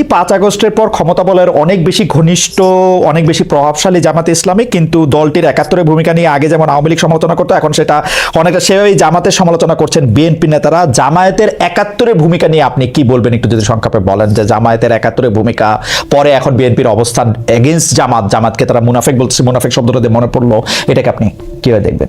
এই পাঁচ আগস্টের পর ক্ষমতা বলের অনেক বেশি ঘনিষ্ঠ, অনেক বেশি প্রভাবশালী জামাতে ইসলামী, কিন্তু দলটির একাত্তরের ভূমিকা নিয়ে আগে যেমন আওয়ামী লীগ সমালোচনা করতো, এখন সেটা অনেকটা সেভাবেই জামাতের সমালোচনা করছেন বিএনপি নেতারা। জামায়াতের একাত্তরের ভূমিকা নিয়ে আপনি কি বলবেন? একটু যদি সংক্ষেপে বলেন যে জামায়াতের একাত্তরের ভূমিকা, পরে এখন বিএনপির অবস্থান এগেনস্ট জামাত, জামাতকে তারা মুনাফেক বলছে মুনাফেক শব্দটা মনে পড়ল, এটাকে আপনি কীভাবে দেখবেন?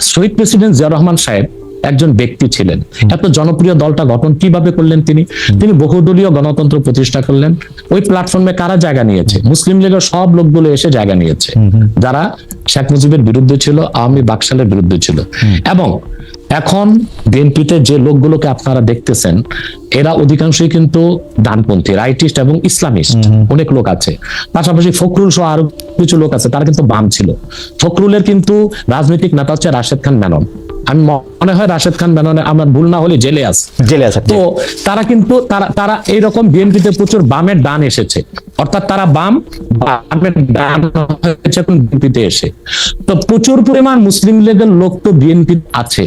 শহীদ প্রেসিডেন্ট জিয়া রহমান সাহেব একজন ব্যক্তি ছিলেন। এত জনপ্রিয় দলটা গঠন কীভাবে করলেন তিনি? তিনি বহুদলীয় গণতন্ত্র প্রতিষ্ঠা করলেন। ওই প্ল্যাটফর্মে কারা জায়গা নিয়েছে? মুসলিম লীগের সব লোকগুলো এসে জায়গা নিয়েছে। যারা শেখ মুজিবের বিরুদ্ধে ছিল আওয়ামী বাকশালের বিরুদ্ধে ছিল। এবং এখন বিএনপিতে যে লোকগুলোকে আপনারা দেখতেছেন এরা অধিকাংশই কিন্তু ডানপন্থী রাইটিস্ট এবং ইসলামিস্ট অনেক লোক আছে। পাশাপাশি ফখরুল সহ আরও কিছু লোক আছে তারা কিন্তু বাম ছিল। ফখরুলের কিন্তু রাজনৈতিক নেতা হচ্ছে রাশেদ খান মেনন। আমি মনে হয় রাশেদ খান মেননে আমার ভুল না হলে জেলে আছে। জেলে আছে তো তারা কিন্তু তারা তারা এইরকম বিএনপিতে প্রচুর বামের ডান এসেছে। অর্থাৎ তারা বাম বামের ডান হয়েছে এখন বিএনপিতে এসে। তো প্রচুর পরিমাণ মুসলিম লীগের লোক তো বিএনপি আছে।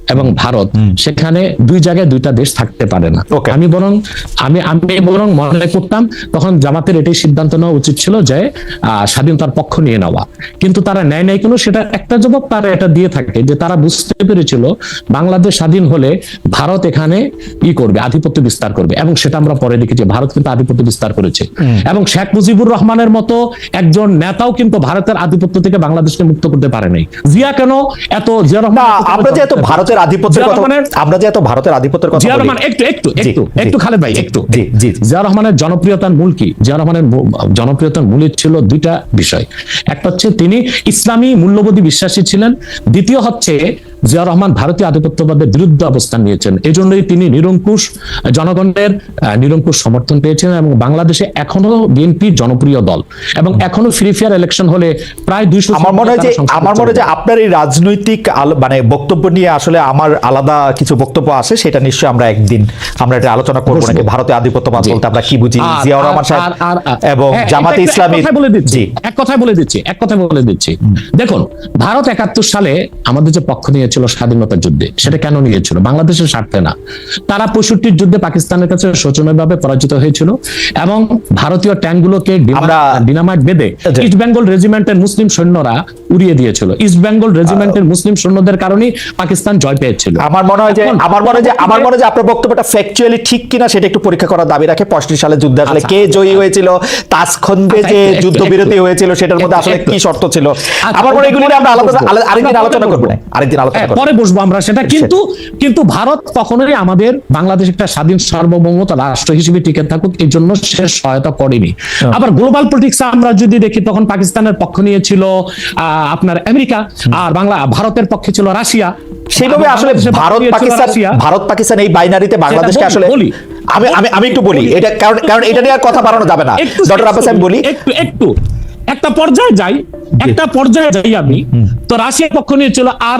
এবং ভারত সেখানে দুই জায়গায় দুইটা দেশ থাকতে পারে না। আমি বরং আমি আমি বরং মনে করতাম তখন জামাতের এটাই সিদ্ধান্ত নেওয়া উচিত ছিল যে স্বাধীনতার পক্ষ নিয়ে নেওয়া। কিন্তু তারা নেয় নাই কেন? সেটা একটা জবাব তারা এটা দিয়ে থাকে যে তারা বুঝতে পেরেছিল বাংলাদেশ স্বাধীন হলে ভারত এখানে ই করবে আধিপত্য বিস্তার করবে। এবং সেটা আমরা পরে দেখেছি ভারত কিন্তু আধিপত্য বিস্তার করেছে। এবং শেখ মুজিবুর রহমানের মতো একজন নেতাও কিন্তু ভারতের আধিপত্য থেকে বাংলাদেশকে মুক্ত করতে পারে নাই। জিয়া কেন এত জিয়া রহমান আমরা যে এত ভারতের আধিপত্যের কথা আমরা যে এত ভারতের আধিপত্যের কথা বলি। একটু একটু একটু একটু খালেদ ভাই একটু। জি, জি। জিয়া রহমানের জনপ্রিয়তার মূল কি? জিয়া রহমানের জনপ্রিয়তার মূলে ছিল দুইটা বিষয়। একটা হচ্ছে তিনি ইসলামী মূল্যবোধী বিশ্বাসী ছিলেন। দ্বিতীয় হচ্ছে জিয়া রহমান ভারতীয় আধিপত্যবাদের বিরুদ্ধে অবস্থান নিয়েছেন। এই জন্যই তিনি নিরঙ্কুশ জনগণের নিরঙ্কুশ সমর্থন পেয়েছেন এবং বাংলাদেশে এখনও বিএনপি জনপ্রিয় দল। এবং এখনও ফ্রি ফেয়ার ইলেকশন হলে প্রায় দুইশো আমার মনে হয় যে আমার মনে হয় যে আপনার এই রাজনৈতিক মানে বক্তব্য নিয়ে আসলে আমার আলাদা কিছু বক্তব্য আছে সেটা নিশ্চয়ই আমরা একদিন আমরা এটা আলোচনা করব। নাকি ভারতীয় আধিপত্যবাদ। বলতে আমরা কি বুঝি? জিয়াউর রহমান সাহেব এবং হ্যাঁ, জামাতে ইসলামী এক বলে দিচ্ছি। এক কথায় বলে দিচ্ছি এক কথায় বলে দিচ্ছি। দেখুন ভারত একাত্তর সালে আমাদের যে পক্ষ নিয়েছিল স্বাধীনতার যুদ্ধে। সেটা কেন নিয়েছিল? বাংলাদেশের স্বার্থে না। তারা পঁয়ষট্টির যুদ্ধে পাকিস্তানের কাছে শোচনীয়ভাবে পরাজিত হয়েছিল এবং ভারতীয় ট্যাঙ্কগুলোকে আমরা- ডিনামাইট বেঁধে ইস্ট বেঙ্গল রেজিমেন্টের মুসলিম সৈন্যরা উড়িয়ে দিয়েছিল। ইস্ট বেঙ্গল রেজিমেন্টের মুসলিম সৈন্যদের কারণেই পাকিস্তান জয় পেয়েছিল। আমার মনে হয় যে আমার মনে হয় যে আমার মনে হয় যে আপনার বক্তব্যটা ফ্যাকচুয়ালি ঠিক কিনা সেটা একটু পরীক্ষা করার দাবি রাখে। পঁয়ষট্টি সালে যুদ্ধে আসলে আচ্ছা, কে জয়ী হয়েছিল? তাসখন্দে আচ্ছা, যে একটু, যুদ্ধবিরতি হয়েছিল সেটার মধ্যে আসলে কি শর্ত ছিল? আচ্ছা, আমার মনে হয় এগুলি আমরা আলাদা আরেকদিন আলোচনা করব। আরেকদিন আলোচনা পরে বসবো আমরা সেটা। কিন্তু কিন্তু ভারত কখনোই আমাদের বাংলাদেশ একটা স্বাধীন সার্বভৌমতা রাষ্ট্র হিসেবে টিকে থাকুক এই জন্য সে সহায়তা করেনি। আবার গ্লোবাল পলিটিক্স আমরা যদি দেখি তখন পাকিস্তানের পক্ষ নিয়েছিল আপনার আমেরিকা আর বাংলা ভারতের পক্ষে ছিল রাশিয়া। সেইভাবে আর আসলে ভারত পাকিস্তান ভারত পাকিস্তান এই বাইনারিতে বাংলাদেশকে আসলে আমি আমি আমি একটু বলি এটা কারণ কারণ এটা নিয়ে আর কথা বাড়ানো যাবে না। ডক্টর আব্বাস আমি বলি একটু একটু। একটা পর্যায়ে যাই একটা পর্যায়ে যাই আমি তো রাশিয়ার পক্ষ নিয়েছিল আর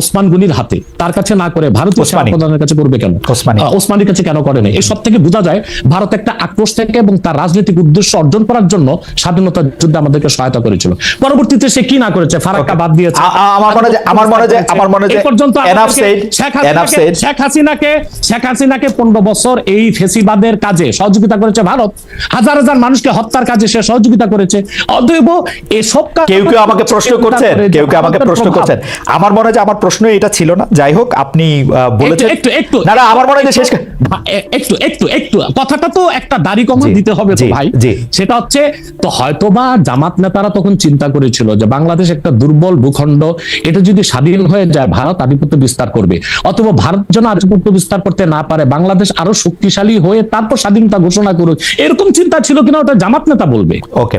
ওসমান গনির হাতে। তার কাছে না করে ভারতীয় ওসমানী। সেনাপ্রধানের কাছে করবে কেন? ওসমানীর কাছে কেন করে নাই? এই সব থেকে বোঝা যায় ভারত একটা আক্রোশ থেকে এবং তার রাজনৈতিক উদ্দেশ্য অর্জন করার জন্য স্বাধীনতা যুদ্ধে আমাদেরকে সহায়তা করেছিল। পরবর্তীতে সে কি না করেছে? ফারাক্কা বাদ দিয়েছে। আমার মনে হয় আমার মনে হয় আমার মনে হয় পর্যন্ত শেখ হাসিনাকে শেখ হাসিনাকে শেখ হাসিনাকে পনেরো বছর এই ফেসিবাদের কাজে সহযোগিতা করেছে ভারত। হাজার হাজার মানুষকে হত্যার কাজে সে সহযোগিতা করেছে। অতএব এসব কেউ কেউ আমাকে প্রশ্ন করছেন? কেউ কেউ আমাকে প্রশ্ন করছেন? আমার মনে হয় আমার প্রশ্ন এটা ছিল না। যাই হোক আপনি বলেছেন। একটু একটু না না আমার মনে হয় শেষ একটু একটু একটু কথাটা তো একটা দাড়ি কমা দিতে হবে তো ভাই। সেটা হচ্ছে তো হয়তোবা জামাত নেতারা তখন চিন্তা করেছিল যে বাংলাদেশ একটা দুর্বল ভূখণ্ড এটা যদি স্বাধীন হয়ে যায় ভারত আধিপত্য বিস্তার করবে। অথবা ভারত যেন আধিপত্য বিস্তার করতে না পারে বাংলাদেশ আরও শক্তিশালী হয়ে তারপর স্বাধীনতা ঘোষণা করুক এরকম চিন্তা ছিল কিনা ওটা জামাত নেতা বলবে। ওকে।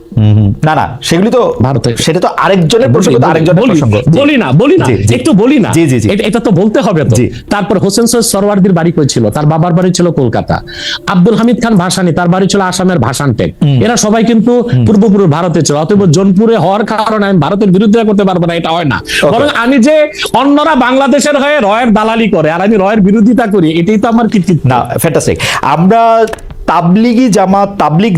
না না সেগুলি তো ভারতে। সেটা তো আরেকজনের প্রসঙ্গ আরেকজনের প্রসঙ্গ। বলি না বলি না। একটু বলি না। জি, জি। এটা- তো বলতে হবে তো। তারপর হোসেন সৈয়দ সরওয়ার্দির বাড়ি কই ছিল? তার বাবার বাড়ি ছিল কলকাতা। আব্দুল হামিদ খান ভাসানি তার বাড়ি ছিল আসামের ভাসান টেক এরা সবাই কিন্তু পূর্বপুরুষ ভারতে ছিল অতএব জোনপুরে হওয়ার কারণে আমি ভারতের বিরুদ্ধে করতে পারব না এটা হয় না। বরং আমি যে অন্যরা বাংলাদেশের হয়ে রয়ের দালালি করে আর আমি রয়ের বিরোধিতা করি এটাই তো আমার কৃতিত্ব। না ফ্যান্টাস্টিক আমরা তাবলিগি জামাত তাবলিগ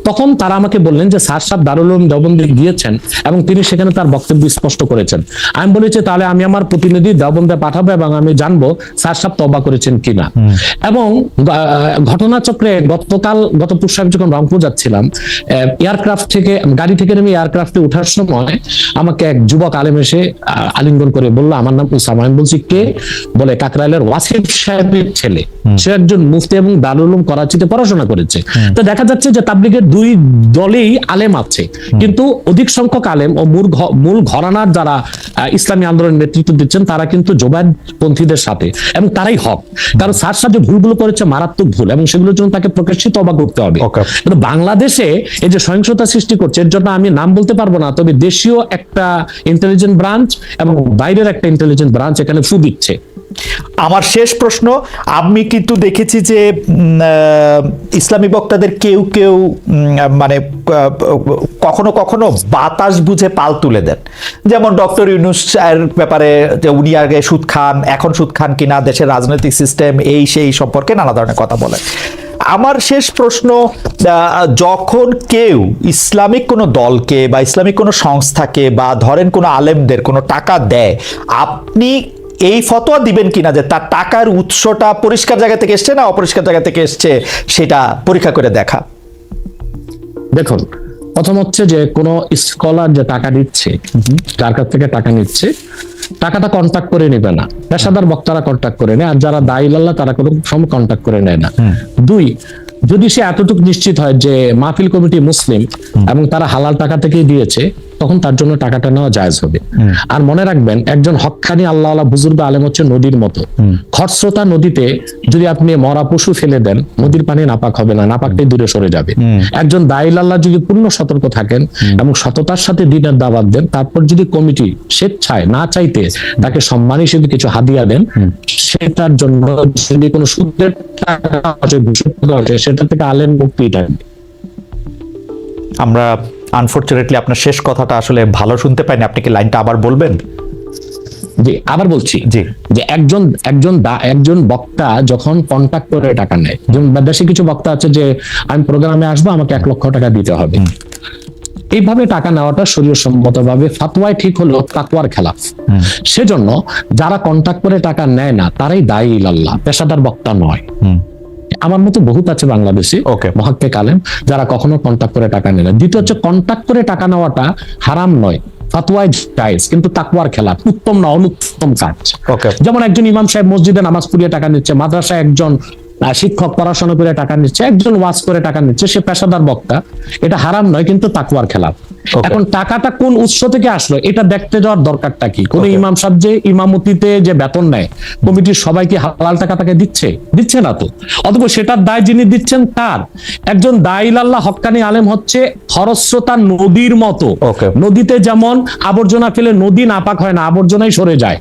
তখন তারা আমাকে বললেন যে স্যার সাহেব দারুল উলুম দেওবন্দে গিয়েছেন এবং তিনি সেখানে তার বক্তব্য স্পষ্ট করেছেন। আমি বলেছি তাহলে আমি আমার প্রতিনিধি দেওবন্দে পাঠাবো এবং আমি জানব স্যার সাহেব তবা করেছেন কিনা? এবং ঘটনাচক্রে গতকাল গত আমি যখন রংপুর যাচ্ছিলাম এয়ারক্রাফট থেকে গাড়ি থেকে নেমে এয়ারক্রাফটে ওঠার সময় আমাকে এক যুবক আলেম এসে আলিঙ্গন করে বলল আমার নাম উসামা। আমি বলছি কে? বলে কাকরাইলের ওয়াসিফ সাহেবের ছেলে। সে একজন মুফতি এবং দারুল উলুম করাচিতে পড়াশোনা করেছে। তো দেখা যাচ্ছে যে তাবলিগের দুই দলেই আলেম আছে। কিন্তু অধিক সংখ্যক আলেম ও মূল মূল ঘরানার যারা ইসলামী আন্দোলনের নেতৃত্ব দিচ্ছেন তারা কিন্তু জোবায়দ পন্থীদের সাথে এবং তারাই হক। কারণ সাহেব যে ভুলগুলো করেছে মারাত্মক ভুল এবং সেগুলোর জন্য তাকে প্রকাশিত অবাক করতে হবে. কিন্তু বাংলাদেশে এই যে সহিংসতা সৃষ্টি করছে এর জন্য আমি নাম বলতে পারব না তবে দেশীয় একটা ইন্টেলিজেন্ট ব্রাঞ্চ এবং বাইরের একটা ইন্টেলিজেন্ট ব্রাঞ্চ এখানে ফু দিচ্ছে। আমার শেষ প্রশ্ন, আমি কিন্তু দেখেছি যে ইসলামী বক্তাদের কেউ কেউ মানে কখনো কখনো বাতাস বুঝে পাল তুলে দেন। যেমন ডক্টর ইউনুস ব্যাপারে যে উনি আগে সুদ খান, এখন সুদ খান কিনা, দেশের রাজনৈতিক সিস্টেম এই সেই সম্পর্কে নানা ধরনের কথা বলেন। আমার শেষ প্রশ্ন যখন কেউ ইসলামিক কোনো দলকে বা ইসলামিক কোনো সংস্থাকে বা ধরেন কোনো আলেমদের কোনো টাকা দেয়, আপনি এই ফতোয়া দিবেন কিনা যে তার টাকার উৎসটা পরিষ্কার জায়গা থেকে এসছে না অপরিষ্কার জায়গা থেকে এসছে সেটা পরীক্ষা করে দেখা। দেখুন প্রথম হচ্ছে যে কোন স্কলার যে টাকা দিচ্ছে যার কাছ থেকে টাকা নিচ্ছে টাকাটা কন্ট্যাক্ট করে নেবে না। পেশাদার বক্তারা কন্ট্যাক্ট করে নেয় আর যারা দায়ীলাল্লাহ তারা কোনো সময় কন্ট্যাক্ট করে নেয় না। দুই যদি সে এতটুকু নিশ্চিত হয় যে মাহফিল কমিটি মুসলিম এবং তারা হালাল টাকা থেকেই দিয়েছে তখন তার জন্য টাকাটা নেওয়া জায়েজ হবে। আর মনে রাখবেন একজন হক্কানি আল্লাহ আল্লাহ বুজুর্গ আলেম হচ্ছে নদীর মতো। খরস্রোতা নদীতে যদি আপনি মরা পশু ফেলে দেন নদীর পানি নাপাক হবে না নাপাকটাই দূরে সরে যাবে। একজন দাইল আল্লাহ যদি পূর্ণ সতর্ক থাকেন এবং সততার সাথে দিনের দাবাত দেন তারপর যদি কমিটি স্বেচ্ছায় না চাইতে তাকে সম্মান হিসেবে কিছু হাদিয়া দেন সেটার জন্য যদি কোনো সূত্রের টাকা সেটা থেকে আলেম মুক্তি থাকবে। আমরা আনফর্চুনেটলি আপনার শেষ কথাটা আসলে ভালো শুনতে পাইনি। আপনি কি লাইনটা আবার বলবেন? জি আবার বলছি জি। যে একজন একজন দা- একজন বক্তা যখন কন্ট্যাক্ট করে টাকা নেয় যেমন দেশে কিছু বক্তা আছে যে আমি প্রোগ্রামে আসব আমাকে এক লক্ষ টাকা দিতে হবে। এইভাবে টাকা নেওয়াটা শরীর সম্মতভাবে ফাতোয়ায় ঠিক হলো তাকওয়ার খেলাফ। সেজন্য যারা কন্ট্যাক্ট করে টাকা নেয় না তারাই দায়ী আল্লাহ পেশাদার বক্তা নয়। আমার মতো বহুত আছে বাংলাদেশি Okay. মহাক্কে কালেম যারা কখনো কন্ট্যাক্ট করে টাকা নেয় না দ্বিতীয় হচ্ছে কন্ট্যাক্ট করে টাকা নেওয়াটা হারাম নয় ফাতোয়ায় জায়েজ কিন্তু তাকওয়ার খেলা উত্তম না অনুত্তম কাজ. যেমন একজন ইমাম সাহেব মসজিদে নামাজ পড়িয়ে টাকা নিচ্ছে মাদ্রাসায় একজন শিক্ষক পড়াশোনা করে টাকা নিচ্ছে একজন ওয়াজ করে টাকা নিচ্ছে সে পেশাদার বক্তা এটা হারাম নয় কিন্তু তাকওয়ার খেলা. এখন টাকাটা কোন উৎস থেকে আসলো এটা দেখতে যাওয়ার দরকারটা কি? কোন ইমাম সাহেব যে ইমামতিতে যে বেতন নেয় কমিটির সবাইকে হালাল টাকা তাকে দিচ্ছে? দিচ্ছে না তো। অথবা সেটার দায় যিনি দিচ্ছেন তার। একজন দাইল আল্লাহ হক্কানি আলেম হচ্ছে খরস্রোতা নদীর মতো। নদীতে যেমন আবর্জনা ফেলে নদী নাপাক হয় না আবর্জনাই সরে যায়।